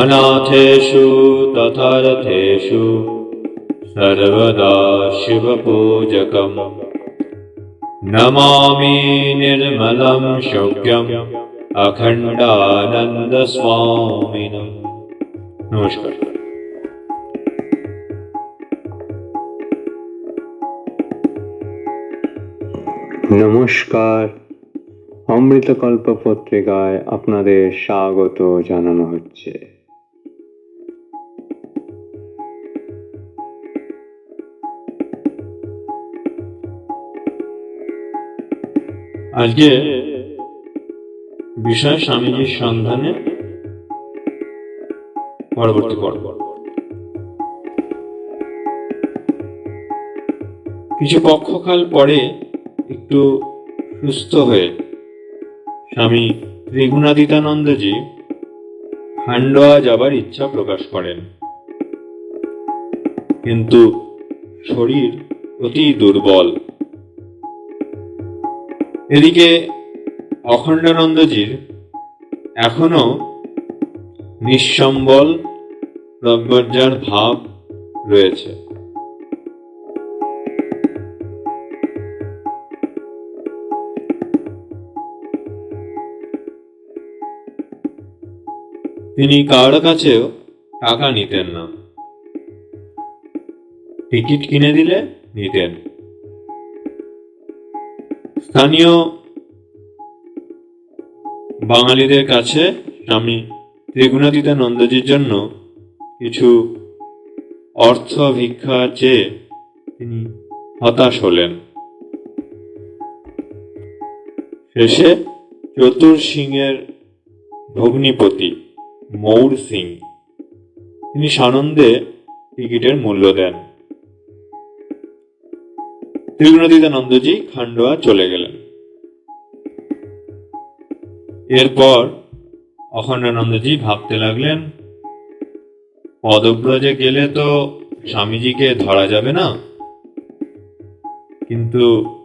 अनाथेषु तथारथेषु सर्वदा शिवपूजकम् नमामि निर्मलं शौक्यम् अखण्डानन्दस्वामिनम् নমস্কার নমস্কার অমৃতকল্প পত্রিকায় আপনাদের স্বাগত জানানো হচ্ছে আজকে বিষয় স্বামীজির সন্ধানে পরবর্তী পর্ব। কিছু পক্ষকাল পরে একটু সুস্থ হয়ে স্বামী ত্রিগুণাদিতানন্দজি খান্ডোয়া যাবার ইচ্ছা প্রকাশ করেন। কিন্তু শরীর অতি দুর্বল। এদিকে অখণ্ডানন্দজির এখনও নিঃসম্বল প্রজ্ঞার ভাব রয়েছে। তিনি কারও কাছেও টাকা নিতেন না। টিকিট কিনে দিলে নিতেন। স্থানীয় বাঙালিদের কাছে স্বামী ত্রিগুণাতীতানন্দজির জন্য কিছু অর্থ ভিক্ষা চেয়ে তিনি হতাশ হলেন। শেষে চতুর সিংয়ের ভগ্নিপতি মৌর সিং, তিনি সানন্দে টিকিটের মূল্য দেন। ত্রিগুণাতীতানন্দজি খান্ডোয়া চলে গেলেন। এরপর অখণ্ডানন্দজি ভাবতে লাগলেন, পদব্রজে গেলে তো স্বামীজিকে ধরা যাবে না। কিন্তু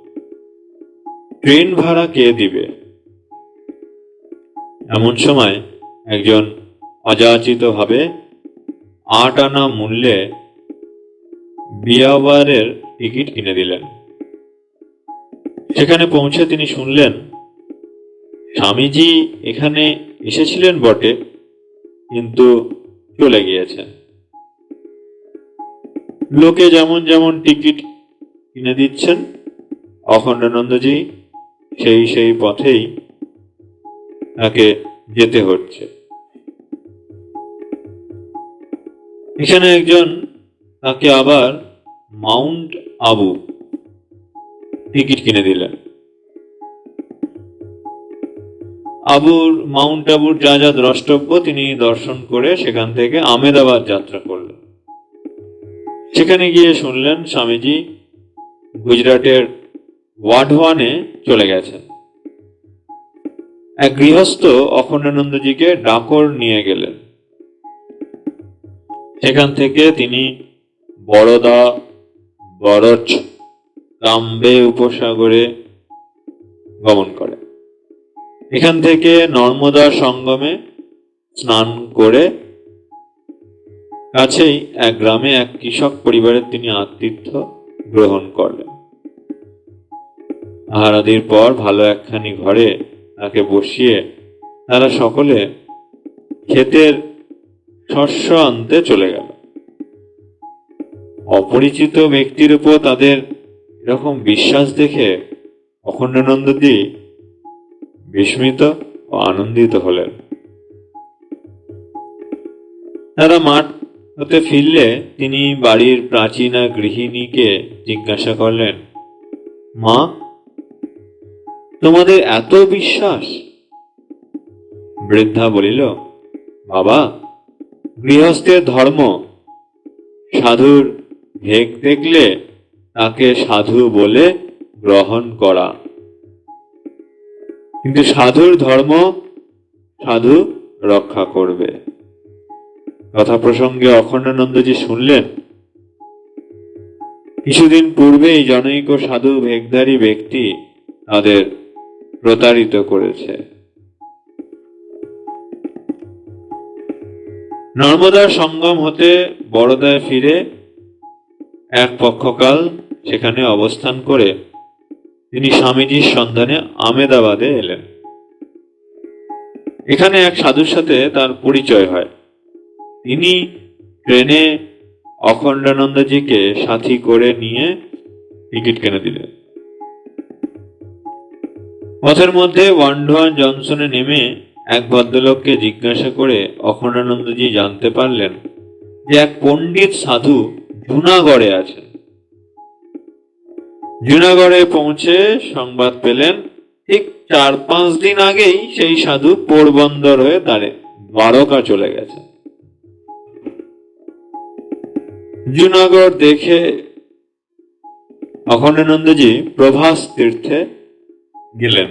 ট্রেন ভাড়া কে দিবে? এমন সময় একজন অযাচিত ভাবে আট আনা মূল্যে বিয়াবারের টিকিট কিনে দিলেন। সেখানে পৌঁছে তিনি শুনলেন, স্বামীজি এখানে এসেছিলেন বটে, কিন্তু চলে গিয়েছেন লোকে যেমন যেমন টিকিট কিনে দিচ্ছেন অখণ্ডানন্দজি সেই সেই পথেই তাকে যেতে হচ্ছে। এখানে একজন তাকে আবার মাউন্ট আবু টিকিট কিনে দিলেন। আবুর, মাউন্ট আবুর যা যা দ্রষ্টব্য তিনি দর্শন করে সেখান থেকে আমেদাবাদ যাত্রা করলেন। সেখানে গিয়ে শুনলেন স্বামীজি গুজরাটের ওয়াডওয়ানে চলে গেছেন। এক গৃহস্থ অখণ্ডানন্দজিকে ডাকর নিয়ে গেলেন। সেখান থেকে তিনি বড়দা বরচ কাম্বে উপসাগরে গমন করে। এখান থেকে নর্মদা সঙ্গমে স্নান করে কাছেই এক গ্রামে এক কৃষক পরিবারের তিনি আতিথ্য গ্রহণ করলেন। আহারাদির পর ভালো একখানি ঘরে তাকে বসিয়ে তারা সকলে ক্ষেতের শস্য আনতে চলে গেল। অপরিচিত ব্যক্তির উপর তাদের এরকম বিশ্বাস দেখে অখণ্ডানন্দজি বিস্মিত ও আনন্দিত হলেন। তারা মাঠ হতে ফিরলে তিনি বাড়ির প্রাচীনা গৃহিণীকে জিজ্ঞাসা করলেন, মা, তোমাদের এত বিশ্বাস? বৃদ্ধা বলিল, বাবা, গৃহস্থের ধর্ম সাধুর ভেগ দেখলে তাকে সাধু বলে গ্রহণ করা। কিন্তু সাধুর ধর্ম সাধু রক্ষা করবে। কথা প্রসঙ্গে অখণ্ডানন্দজি শুনলেন, কিছুদিন পূর্বেই জনৈক সাধু ভেগধারী ব্যক্তি তাদের প্রতারিত করেছে। নর্মদার সঙ্গম হতে বড়দায় ফিরে এক পক্ষকাল সেখানে অবস্থান করে তিনি স্বামীজির সন্ধানে আমেদাবাদে এলেন। এখানে এক সাধুর সাথে তার পরিচয় হয়। তিনি ট্রেনে অখণ্ডানন্দজিকে সাথী করে নিয়ে টিকিট কিনে দিলেন। পথের মধ্যে ওয়ান্ডোয়ান জনসনে নেমে এক ভদ্রলোককে জিজ্ঞাসা করে অখণ্ডানন্দজি জানতে পারলেন যে এক পণ্ডিত সাধু জুনাগড়ে আছেন। জুনাগড়ে পৌঁছে সংবাদ পেলেন, ঠিক চার পাঁচ দিন আগেই সেই সাধু পোরবন্দর হয়ে দাঁড়ে দ্বারকা চলে গেছে। জুনাগড় দেখে অখণ্ডানন্দজি প্রভাস তীর্থে গেলেন।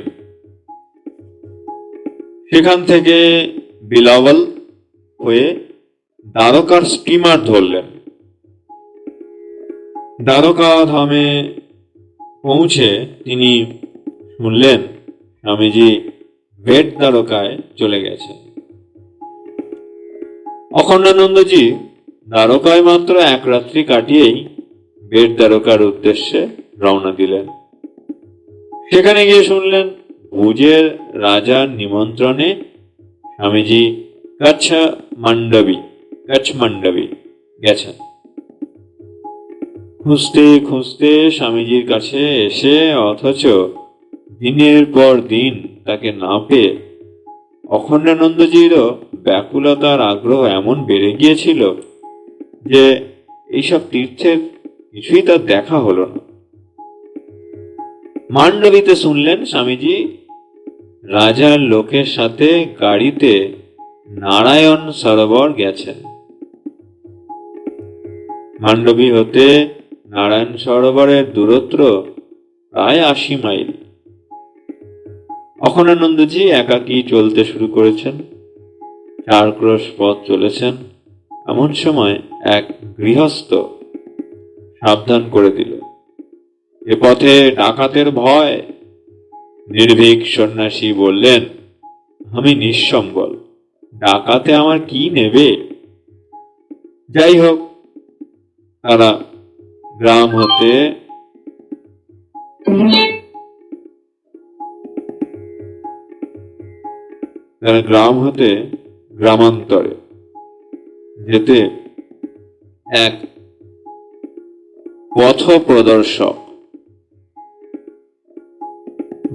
সেখান থেকে বিলাওয়াল হয়ে দ্বারকার স্টিমার ধরলেন। দ্বারকা ধামে পৌঁছে তিনি শুনলেন স্বামীজি বেট দ্বারকায় চলে গেছেন। অখণ্ডানন্দজি দ্বারকায় মাত্র এক রাত্রি কাটিয়েই বেট দ্বারকার উদ্দেশ্যে রওনা দিলেন। সেখানে গিয়ে শুনলেন ভুজের রাজার নিমন্ত্রণে স্বামীজি কচ্ছ মণ্ডবী কচ্ছ মণ্ডবী গেছেন। খুঁজতে খুঁজতে স্বামীজির কাছে এসে অথচ দিনের পর দিন তাকে না পেয়ে অখণ্ডানন্দজিরও ব্যাকুলতার আগ্রহ এমন বেড়ে গিয়েছিল যে এইসব তীর্থের কিছুই তার দেখা হলো না। মান্ডবীতে শুনলেন স্বামীজি, রাজার লোকের সাথে গাড়িতে নারায়ণ সরোবর গেছেন। মান্ডবী হতে নারায়ণ সরোবরের দূরত্ব প্রায় আশি মাইল। অখণ্ডানন্দজি একাকী চলতে শুরু করেছেন। চার ক্রোশ পথ চলেছেন। এমন সময় এক গৃহস্থ সাবধান করে দিল, এ পথে ডাকাতের ভয়? নির্ভীক সন্ন্যাসী বললেন, আমি নিঃসম্বল, ডাকাতে আমার কি নেবে? যাই হোক, তারা গ্রাম হতে গ্রাম হতে গ্রামান্তরে যেতে এক পথ প্রদর্শক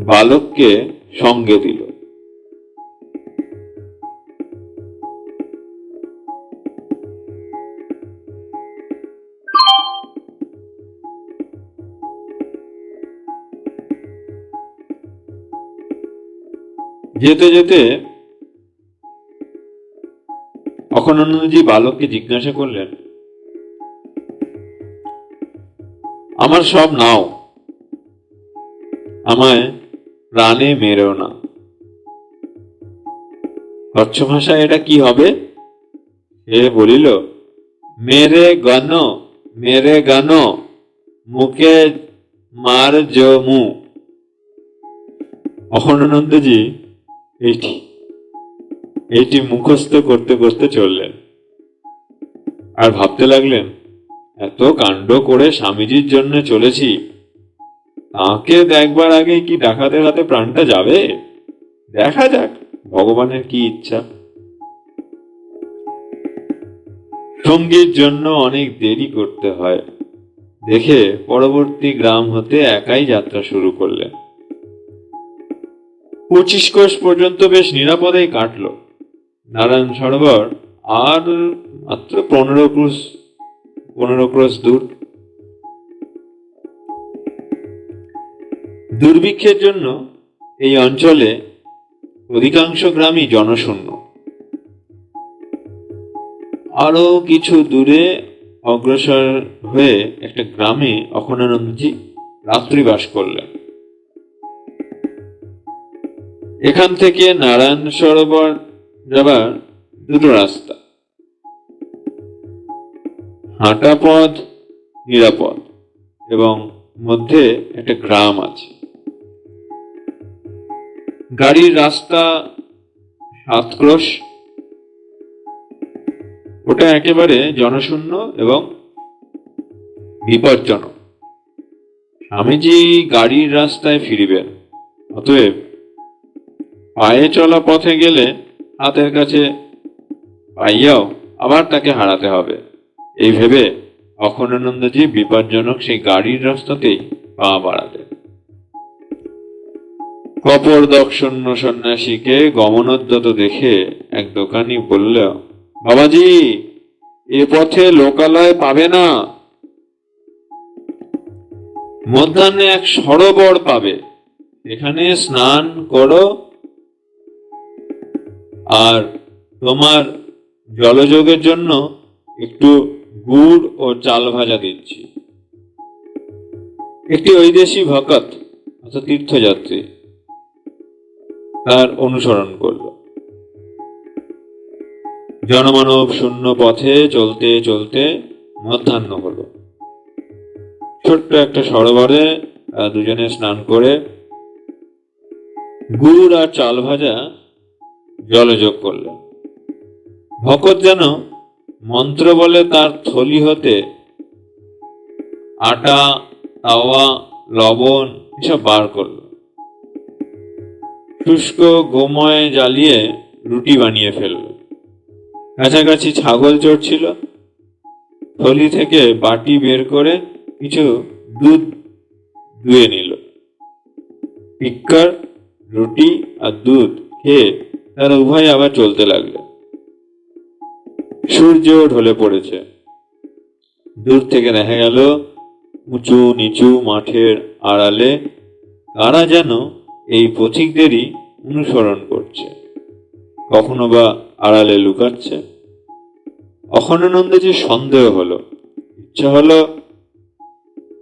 বালককে সঙ্গে দিল। যেতে যেতে অখণ্ডানন্দজি বালককে জিজ্ঞাসা করলেন, আমার সব নাও, আমায় প্রাণে মেরেও না। কচ্ছ ভাষায় এটা কি হবে? সে বলিল, মেরে গণ মেরে গণ, মুখে মার জমু। অখণ্ডানন্দজি এইটি এইটি মুখস্থ করতে করতে চললেন। আর ভাবতে লাগলেন, এত কাণ্ড করে স্বামীজির জন্য চলেছি, তাকে দেখবার আগে কি ডাকাতের হাতে প্রাণটা যাবে? দেখা যাক, ভগবানের কি ইচ্ছা। সঙ্গীর জন্য অনেক দেরি করতে হয়। দেখে পরবর্তী গ্রাম হতে একাই যাত্রা শুরু করলেন। পঁচিশ কোষ পর্যন্ত বেশ নিরাপদেই কাটলো। নারায়ণ সরোবর আর মাত্র পনেরো ক্রোশ পনেরো ক্রোশ দূর। দুর্ভিক্ষের জন্য এই অঞ্চলে অধিকাংশ গ্রামই জনশূন্য। আরও কিছু দূরে অগ্রসর হয়ে একটা গ্রামে অখণ্ডানন্দজি রাত্রিবাস করলেন। এখান থেকে নারায়ণ সরোবর যাবার দুটো রাস্তা। হাঁটা পথ, নিরাপদ, এবং মধ্যে একটা গ্রাম আছে। গাড়ির রাস্তা সাত ক্রোশ ওটা একেবারে জনশূন্য এবং বিপজ্জনক। স্বামীজি গাড়ির রাস্তায় ফিরিবেন, অতএব পায়ে চলা পথে গেলে হাতের কাছে পাইয়াও আবার তাকে হারাতে হবে। এই ভেবে অখণ্ডানন্দজি বিপজ্জনক সেই গাড়ির রাস্তাতেই পা বাড়ালেন। কপর দক্ষণ্য সন্ন্যাসীকে গমনোদ্যত দেখে এক দোকানি বলল, বাবাজি, এ পথে লোকালয় পাবে না। মধ্যাহ্নে এক সরোবর পাবে। এখানে স্নান করো আর তোমার জলযোগের জন্য একটু গুড় ও চাল ভাজা দিচ্ছি একটি ঐদেশী ভকত, অর্থাৎ তীর্থযাত্রী, তার অনুসরণ করল। জনমানব শূন্য পথে চলতে চলতে মধ্যাহ্ন হলো। ছোট্ট একটা সরোবরে দুজনে স্নান করে গুড় আর চাল ভাজা জলে যোগ করলেন। ভকত যেন মন্ত্র বলে তার থলি হতে আটা, তাওয়া, লবণ এসব বার করল। শুষ্ক গোময় জ্বালিয়ে রুটি বানিয়ে ফেলল। কাছাকাছি ছাগল চড়ছিল। থলি থেকে বাটি বের করে কিছু দুধ ধুয়ে নিল। পিক্কার, রুটি আর দুধ খেয়ে তারা উভয় আবার চলতে লাগল। সূর্য ঢলে পড়েছে। দূর থেকে দেখা গেল উঁচু নিচু মাঠের আড়ালে কারা যেন এই পথিকদেরই অনুসরণ করছে। কখনো বা আড়ালে লুকাচ্ছে। অখণ্ডানন্দ যে সন্দেহ হলো, ইচ্ছা হলো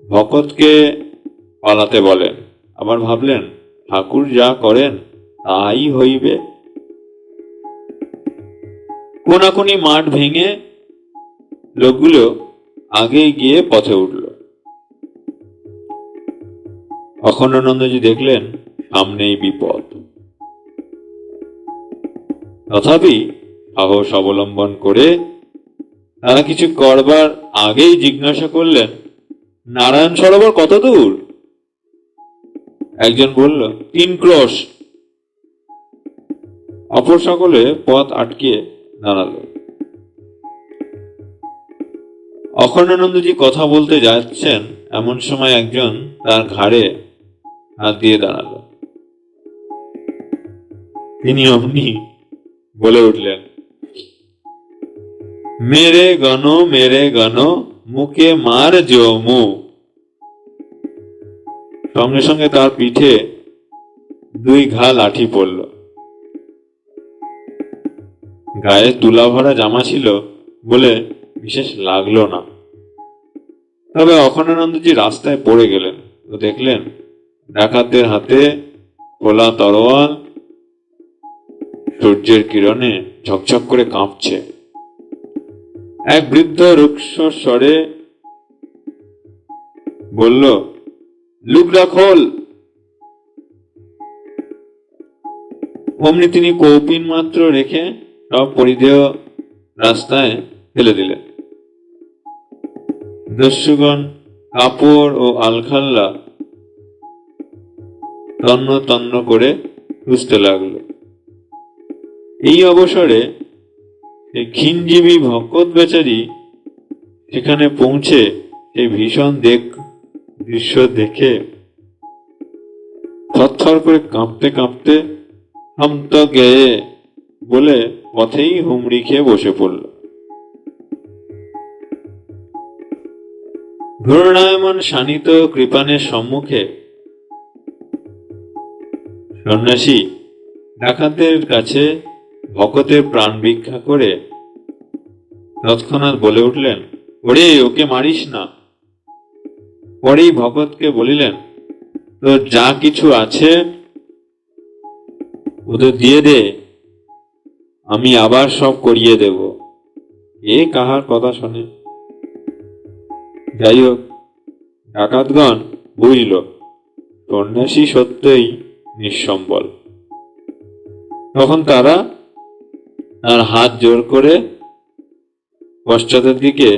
ভকতকে পালাতে বলেন। আবার ভাবলেন, ঠাকুর যা করেন তাই হইবে। কোনাকুনি মাঠ ভেঙে লোকগুলো আগেই গিয়ে পথে উঠল। অখণ্ডানন্দজি দেখলেন, সামনেই বিপদ। তথাপি সাহস অবলম্বন করে তারা কিছু করবার আগেই জিজ্ঞাসা করলেন, নারায়ণ সরোবর কত দূর? একজন বলল, তিন ক্রোশ। অপর সকলে পথ আটকিয়ে দাঁড়াল অখণ্ডানন্দজি কথা বলতে যাচ্ছেন এমন সময় একজন তার ঘাড়ে হাত দিয়ে দাঁড়াল। তিনি অমনি বলে উঠলেন, মেরে গণ মেরে গণ, মুখে মার জমু। সঙ্গে সঙ্গে তার পিঠে দুই ঘা লাঠি পড়ল। গায়ে তুলা ভরা জামা ছিল বলে বিশেষ লাগল না। তবে অখণ্ডানন্দজি রাস্তায় পড়ে গেলেন তো দেখলেন ডাকাতদের হাতে খোলা তরোয়াল সূর্যের কিরণে ঝকঝক করে কাঁপছে। এক বৃদ্ধ রুক্ষ স্বরে বলল লুকরা খোল। অমনি তিনি কৌপিন মাত্র রেখে সব পরিধেয় রাস্তায় ফেলে দিলেন দস্যুগণ, কাপড় ও আলখাল্লা তন্ন তন্ন করে খুঁজতে লাগল। এই অবসরে ক্ষীণজীবী ভকত বেচারি সেখানে পৌঁছে এই ভীষণ দেখ, দৃশ্য দেখে থরথর করে কাঁপতে কাঁপতে হাম গেয়ে বলে পথেই হুমড়ি খেয়ে বসে পড়ল। ঘূর্ণায়মান শানিত কৃপানের সম্মুখে সন্ন্যাসী ডাকাতের কাছে ভকতের প্রাণ ভিক্ষা করে তৎক্ষণাৎ বলে উঠলেন, ওরে, ওকে মারিস না। পরেই ভকতকে বলিলেন, তোর যা কিছু আছে, ওদের দিয়ে দে। আমি আবার সব করিয়ে দেব। এ কাহার কথা শোনে? যাই হোক ডাকাতগণ বুঝল, সন্ন্যাসী সত্যই নিঃসম্বল। তখন তারা তার হাত জোর করে পশ্চাতের দিকে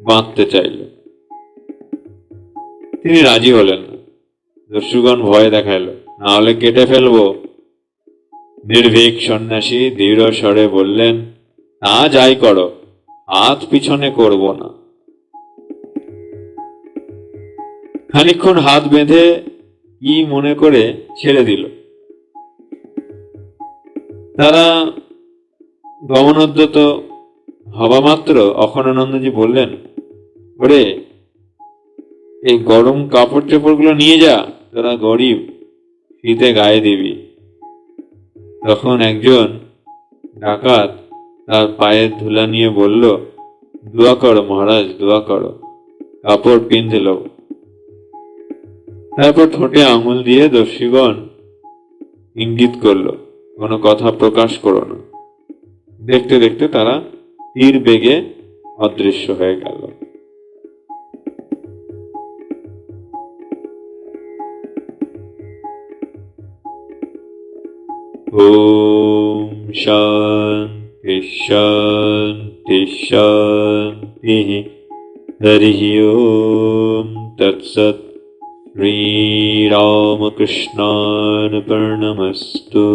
বাঁধতে চাইল। তিনি রাজি হলেন না। দস্যুগণ ভয় দেখাইল, না হলে কেটে ফেলব? নির্ভীক সন্ন্যাসী দৃঢ় স্বরে বললেন, না যাই করো, হাত পিছনে করব না। খানিকক্ষণ হাত বেঁধে কি মনে করে ছেড়ে দিল। তারা গমনোদ্যত হবা মাত্র অখণ্ডানন্দজি বললেন, ওরে, এই গরম কাপড় চোপড়গুলো নিয়ে যা, তোরা গরিব, শীতে গায়ে দিবি। তখন একজন ডাকাত তার পায়ের ধুলা নিয়ে বলল, দোয়া করো মহারাজ, দোয়া করো। কাপড় পিনতে তারপর ঠোঁটে আঙুল দিয়ে দস্যুগণ ইঙ্গিত করল, কোনো কথা প্রকাশ করো না। দেখতে দেখতে তারা তীর বেগে অদৃশ্য হয়ে গেল। ॐ शान्ति शान्ति शान्तिः। हरिः ॐ तत्सत् श्रीरामकृष्णानपर्णमस्तु